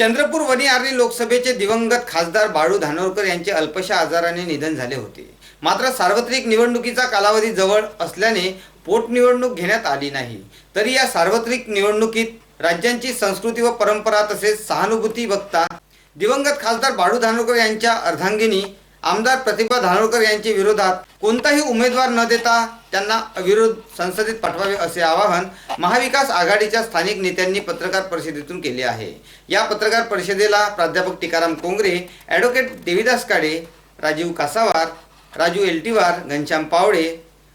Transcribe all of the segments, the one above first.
चंद्रपूर वणी आर्णी लोकसभेचे दिवंगत खासदार बाळू धानोरकर यांचे अल्पशा आजाराने निधन झाले होते. मात्र सार्वत्रिक निवडणुकीचा कालावधी जवळ असल्याने पोटनिवडणूक घेण्यात आली नाही. तरी या सार्वत्रिक निवडणुकीत राज्यांची संस्कृती व परंपरा तसेच सहानुभूती बघता दिवंगत खासदार बाळू धानोरकर यांच्या अर्धांगिनी आमदार प्रतिभा धानोरकर यांच्या विरोधात कोणताही उमेदवार न देता त्यांना अविरोध संसदेत पाठवावे असे आवाहन महाविकास आघाडीच्या स्थानिक नेत्यांनी पत्रकार परिषदेतून केले आहे. या पत्रकार परिषदेला प्राध्यापक टिकाराम कोंगरे ॲडव्होकेट देविदास काडे राजीव कासावार राजू एलटीवार घनश्याम पावडे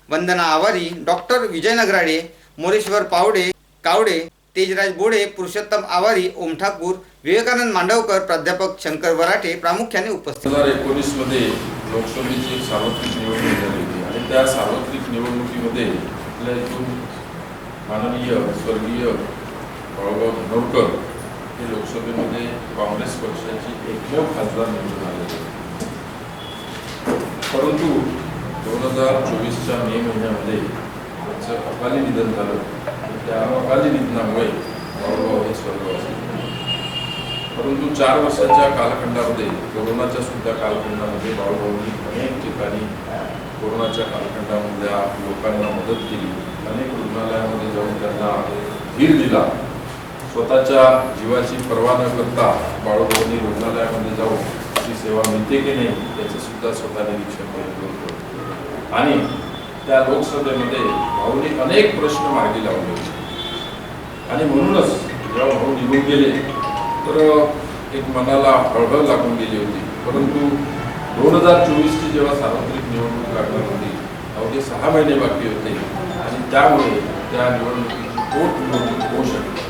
वंदना आवारी डॉक्टर विजय नगराडे मोरेश्वर पावडे कावडे तेजराज बोडे पुरुषोत्तम आवारी ओम ठाकूर विवेकानंद मांडवकर प्राध्यापक शंकर वराठे प्रामुख्याने उपस्थित. दोन हजार एकोणीसमध्ये लोकसभेची सार्वत्रिक निवडणूक झाली होती आणि त्या सार्वत्रिक निवडणुकीमध्ये आपल्या इथून माननीय स्वर्गीय बाळूभाऊ धनोरकर हे लोकसभेमध्ये काँग्रेस पक्षाचे एकमेव खासदार निवडून आले होते परंतु दोन हजार चोवीसच्या मे महिन्यामध्ये त्यांचं अकाली निधन झालं. त्या अकाली निधनामुळे बाळूभाऊ हे स्वर्गवासी परंतु चार वर्षाच्या कालखंडामध्ये कोरोनाच्या सुद्धा कालखंडामध्ये बाळूभाऊंनी अनेक ठिकाणी कोरोनाच्या कालखंडामधल्या लोकांना मदत केली. अनेक रुग्णालयामध्ये जाऊन त्यांना धीर दिला. स्वतःच्या जीवाची पर्वा न करता बाळूभाऊंनी रुग्णालयामध्ये जाऊन ती सेवा मिळते की नाही याचं सुद्धा स्वतः निरीक्षण केलं होतं. आणि त्या लोकसभेमध्ये भाऊंनी अनेक प्रश्न मार्गी लावले. होते आणि म्हणूनच जेव्हा भाऊ निघून गेले तर एक मनाला हळहळ लागून गेली होती. परंतु दोन हजार चोवीसची जेव्हा सार्वत्रिक निवडणूक लागणार होती अवघे सहा महिने बाकी होते आणि त्यामुळे त्या निवडणुकीची पोट निवडणूक होऊ शकते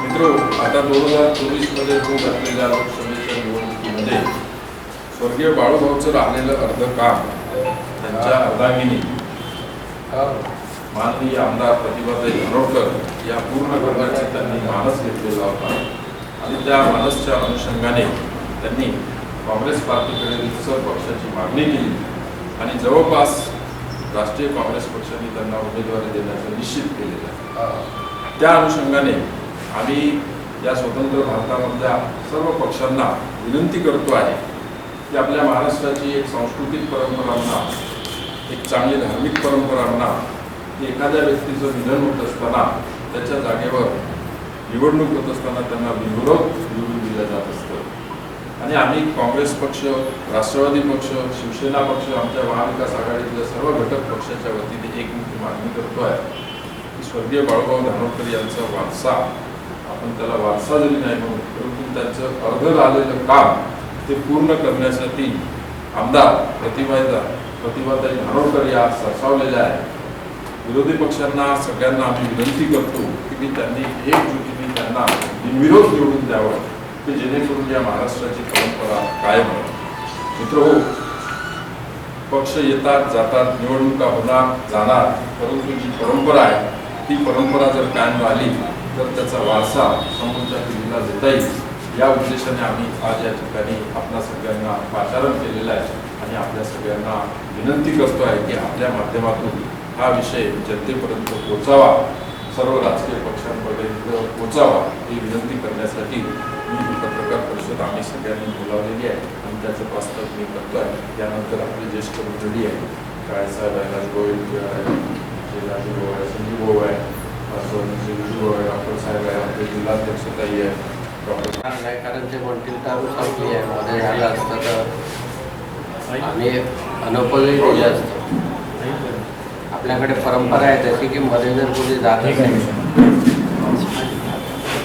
मित्र आता दोन हजार चोवीसमध्ये होऊ घातलेल्या लोकसभेच्या निवडणुकीमध्ये स्वर्गीय बाळूभाऊचं राहिलेलं अर्ध काम त्यांच्या अर्धांगिनी. माननीय आमदार प्रतिभाताई धनोडकर या पूर्ण करण्याचा त्यांनी मानस घेतलेला होता. आणि त्या मानसच्या अनुषंगाने त्यांनी काँग्रेस पार्टीकडे रितसर पक्षाची मागणी केली. आणि जवळपास राष्ट्रीय काँग्रेस पक्षाने त्यांना उमेदवारी देण्याचं निश्चित केलेलं आहे. त्या अनुषंगाने आम्ही या स्वतंत्र भारतामधल्या सर्व पक्षांना विनंती करतो आहे की आपल्या महाराष्ट्राची एक सांस्कृतिक परंपरांना एक चांगली धार्मिक परंपरांना की एखाद्या व्यक्तीचं निधन होत असताना त्याच्या जागेवर निवडणूक होत असताना त्यांना बिनविरोध निवडून दिलं जात असतं. आणि आम्ही काँग्रेस पक्ष राष्ट्रवादी पक्ष शिवसेना पक्ष आमच्या महाविकास आघाडीतल्या सर्व घटक पक्षाच्या वतीने एक मुख्य मागणी करतो आहे की स्वर्गीय बाळूभाऊ धानोरकर यांचा वारसा आपण त्याला वारसा जरी नाही म्हणू परंतु त्यांचं अर्ध राहिलेलं काम ते पूर्ण करण्यासाठी आमदार प्रतिभाता प्रतिभाताई धानोरकर या सरसावलेल्या आहे विरोधी पक्षांना सगळ्यांना आम्ही विनंती करतो की मी त्यांनी एकजुटीने त्यांना विरोध निवडून द्यावं की जेणेकरून या महाराष्ट्राची परंपरा कायम मित्र हो पक्ष येतात जातात निवडणुका होणार जाणार परंतु जी परंपरा आहे ती परंपरा जर कायम राहिली तर त्याचा वारसा समोरच्या पिढीला देता येईल. या उद्देशाने आम्ही आज या ठिकाणी आपल्या सगळ्यांना पाचारण केलेलं आहे आणि आपल्या सगळ्यांना विनंती करतो आहे की आपल्या माध्यमातून हा विषय जनतेपर्यंत पोचावा सर्व राजकीय पक्षांपर्यंत पोचावा ही विनंती करण्यासाठी मी ही पत्रकार परिषद आम्ही सगळ्यांनी बोलावलेली आहे आणि त्याचं वास्तव मी करतो आहे. त्यानंतर आपले ज्येष्ठ मंडळी आहे काळेसाहेब आहे राजगोविंद आहे राजू भाऊ आहे संजीव भाऊ आहे असं म्हणजे भाऊ आहे डॉक्टर साहेब आहे आपले जिल्हाध्यक्षताही आहे डॉक्टर आहे कारण ते म्हणतील तर संपली आहे. मध्ये झालं असतं तर आम्ही अनुपयोगी असतो. आपल्याकडे परंपरा आहे तशी की मध्ये जर कोणी जात असेल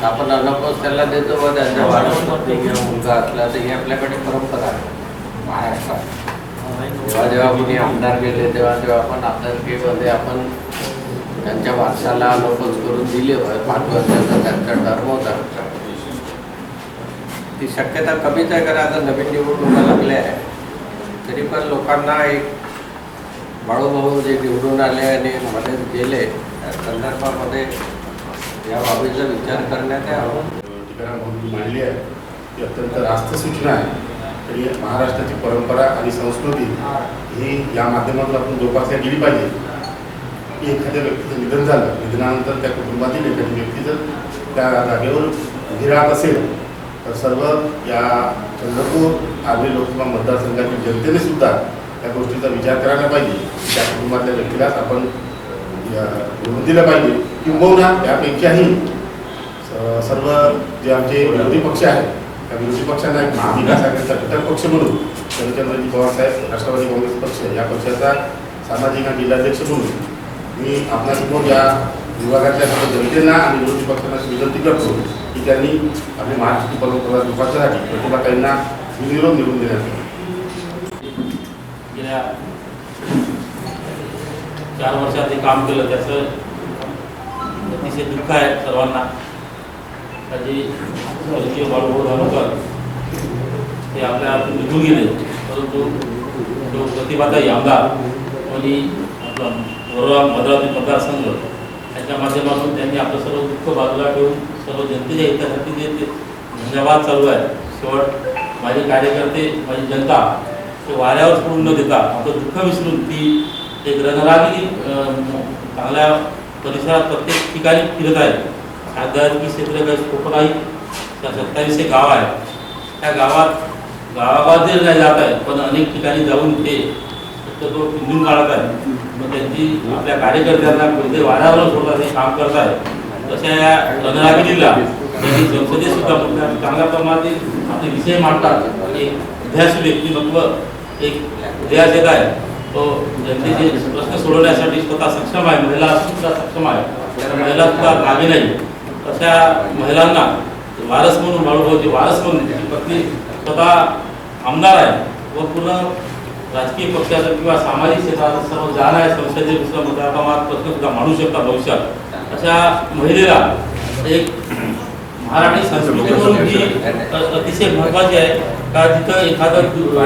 आपण अनोपच त्याला देतो व त्यांच्या वाढवतो किंवा मुलगा असला तर ही आपल्याकडे परंपरा आहे. महाराष्ट्रात. जेव्हा जेव्हा कोणी आमदार गेले तेव्हा तेव्हा आपण आमदारकीमध्ये आपण त्यांच्या वारसाला अनोपच करून दिले पाच वर्षाचा त्यांचा टर्म होता. ती शक्यता कमीच आहे कारण आता नवीन निवडणुका लागल्या आहे. तरी पण लोकांना एक बाळूभाऊ जे निवडून आले आणि मध्ये गेले त्या संदर्भामध्ये या बाबीचा विचार करण्यात यावा. म्हणून मांडली आहे. ती अत्यंत रास्त सूचना आहे. तरी महाराष्ट्राची परंपरा आणि संस्कृती ही या माध्यमातून आपण जोपासल्या गेली पाहिजे. की एखाद्या व्यक्तीचं निधन झालं निधनानंतर त्या कुटुंबातील एखादी व्यक्ती जर त्या जागेवर उभी राहत असेल तर सर्व या चंद्रपूर आर्वी लोकसभा मतदारसंघातील जनतेने सुद्धा या गोष्टीचा विचार करायला पाहिजे. त्या कुटुंबातल्या व्यक्तीलाच आपण या दिलं पाहिजे किंबहुना त्यापेक्षाही सर्व जे आमचे विरोधी पक्ष आहेत त्या विरोधी पक्षांना एक महाविकास आघाडीचा घटक पक्ष म्हणून शरदचंद्रजी पवार साहेब राष्ट्रवादी काँग्रेस पक्ष या पक्षाचा सामाजिक आणि जिल्हाध्यक्ष म्हणून मी आपल्यासमोर या विभागातल्या सर्व जनतेला आणि विरोधी पक्षांना विनंती करतो की त्यांनी आपली महाराष्ट्र परंपरा जोपासण्यासाठी प्रतिभाताईंना बिनविरोध निवडून देण्यात या चार वर्षात हे काम केलं त्याचं अतिशय दुःख आहे सर्वांना. त्याची स्वर्गीय बाळूभाऊ धानोकर ते आपल्या निघून गेले. परंतु जो प्रतिभाताई आमदार आणि आपला गोरवा भद्रावती मतदारसंघ त्याच्या माध्यमातून त्यांनी आपलं सर्व दुःख बाजूला ठेवून सर्व जनतेच्या हितासाठी जे धन्यवाद चालू आहे. शेवट माझे कार्यकर्ते माझी जनता ते वाऱ्यावर सोडून न देता आपलं दुःख विसरून ती एक रणरागिरी चांगल्या परिसरात प्रत्येक ठिकाणी फिरत आहे. खासदारकी क्षेत्र काही सोपं नाही त्या सत्तावीसशे गाव आहे. त्या गावात गावागावात जे नाही जात आहे पण अनेक ठिकाणी जाऊन ते शक्यतो पिंजून काढत आहे. मग त्यांची आपल्या कार्यकर्त्यांना कोणते वाऱ्यावर सोडतात हे काम करत आहे. तशा या रणरागिरीला त्यांनी संसदेत सुद्धा मोठ्या चांगल्या प्रमाणात आपले विषय मांडतात. आणि अभ्यास व्यक्तिमत्व एक उदयास येत आहे तो जनतेचे प्रश्न सोडवण्यासाठी स्वतः सक्षम आहे महिला सुद्धा सक्षम आहे. महिला सुद्धा मागे नाही. अशा महिलांना वारस म्हणून बाळूभाऊची वारस म्हणून त्याची पत्नी स्वतः आमदार आहे व पूर्ण राजकीय पक्षाचं किंवा सामाजिक क्षेत्राचं सर्व जाण आहे. संसदीय दुसऱ्या मतदारसंघात प्रश्न सुद्धा मांडू शकतात भविष्यात. अशा महिलेला एक मराठी संस्कृती म्हणून ही अतिशय महत्वाची आहे. का जिथं एखादं दु-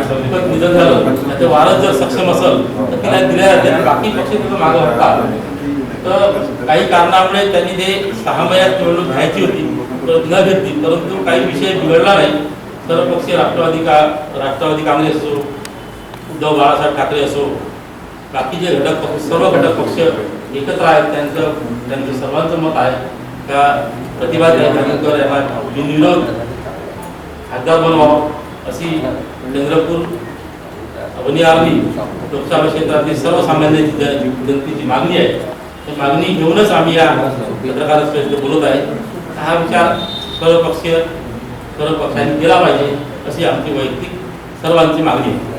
निधन झालं त्याचं वारस जर सक्षम असेल तर तिला दिल्या जाते बाकी पक्ष तिथं मागं हटतात तर काही कारणामुळे त्यांनी ते सहा महिन्यात निवडणूक घ्यायची होती तर न घेतली. परंतु काही विषय बिघडला नाही. सर्व पक्ष राष्ट्रवादी का राष्ट्रवादी काँग्रेस असो उद्धव बाळासाहेब ठाकरे असो बाकीचे घटक पक्ष सर्व घटक पक्ष एकत्र आहेत त्यांचं त्यांचं सर्वांचं मत आहे. का प्रतिभा जानकर यांना बिनविरोध खासदार बनवावं अशी चंद्रपूर वनी आर्मी लोकसभा क्षेत्रातील सर्वसामान्य ज- जनतेची मागणी आहे. ती मागणी घेऊनच आम्ही या पत्रकार बोलत आहे. हा विचार सर्व पक्षीय सर्व पक्षांनी केला पाहिजे अशी आमची वैयक्तिक सर्वांची मागणी आहे.